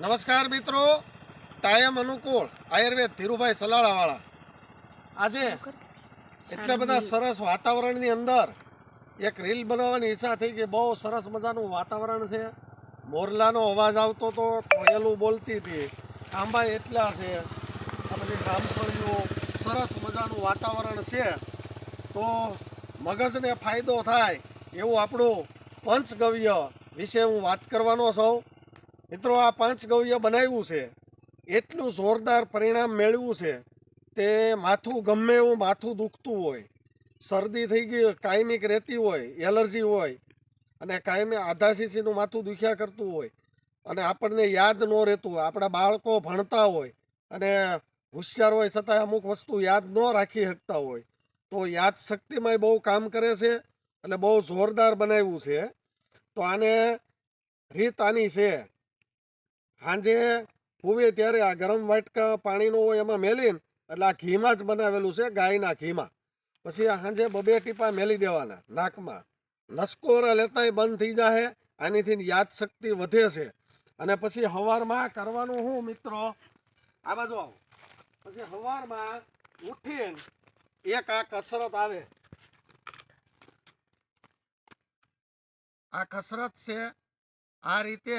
નમસ્કાર મિત્રો. ટાયમ અનુકૂળ. આયુર્વેદ ધીરુભાઈ સલાળાવાળા. આજે એટલા બધા સરસ વાતાવરણની અંદર એક રીલ બનાવવાની ઈચ્છા થઈ કે બહુ સરસ મજાનું વાતાવરણ છે. મોરલાનો અવાજ આવતો તો કોયલું બોલતી હતી. આંબા એટલા છે. આ બધી રામફળીઓ સરસ મજાનું વાતાવરણ છે. તો મગજને ફાયદો થાય એવું આપણું પંચગવ્ય વિશે હું વાત કરવાનો છું. મિત્રો, આ પંચગવ્ય બનાવ્યું છે. એટલું જોરદાર પરિણામ મેળવ્યું છે તે માથું ગમે એવું માથું દુખતું હોય, શરદી થઈ ગઈ કાયમિક રહેતી હોય, એલર્જી હોય, અને કાયમી આધા સીસીનું માથું દુખ્યા કરતું હોય, અને આપણને યાદ ન રહેતું હોય, આપણા બાળકો ભણતા હોય, અને હોશિયાર હોય છતાં અમુક વસ્તુ યાદ ન રાખી શકતા હોય, તો યાદ શક્તિમાંય બહુ કામ કરે છે એટલે બહુ જોરદાર બનાવ્યું છે. તો આને રીત આની છે. સાંજે પૂવે ત્યારે આ ગરમ વાટકા પાણીનો એમાં મેલીને, એટલે આ ઘીમાં જ બનાવેલું છે ગાયના ઘીમાં. પછી આ સાંજે બબે ટીપા મેલી દેવાના નાકમાં. નસકોરા લેતાય બંધ થઈ જાય આનીથી યાદશક્તિ વધે છે. અને પછી હવારમાં કરવાનું હું, મિત્રો? આ બાજુ આવો. પછી હવારમાં ઉઠીને એક આ કસરત આવે. આ કસરત છે આ રીતે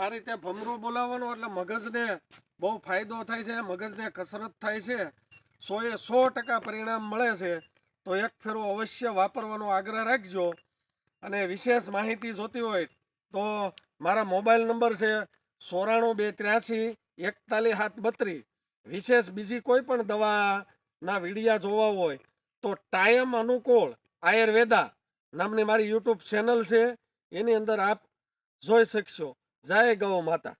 આ રીતે ભમરું બોલાવવાનું એટલે મગજને બહુ ફાયદો થાય છે, મગજને કસરત થાય છે. સોએ સો ટકા પરિણામ મળે છે. તો એક ફેરો અવશ્ય વાપરવાનો આગ્રહ રાખજો. અને વિશેષ માહિતી જોતી હોય તો મારા મોબાઈલ નંબર છે સોરાણું બે ત્ર્યાસી એકતાલીસ હાથ બત્રીસ. વિશેષ બીજી કોઈ પણ દવાના વિડીયા જોવા હોય તો ટાયમ અનુકૂળ આયુર્વેદા નામની મારી યુટ્યુબ ચેનલ છે. એની અંદર આપ જોઈ શકશો. જય ગૌ માતા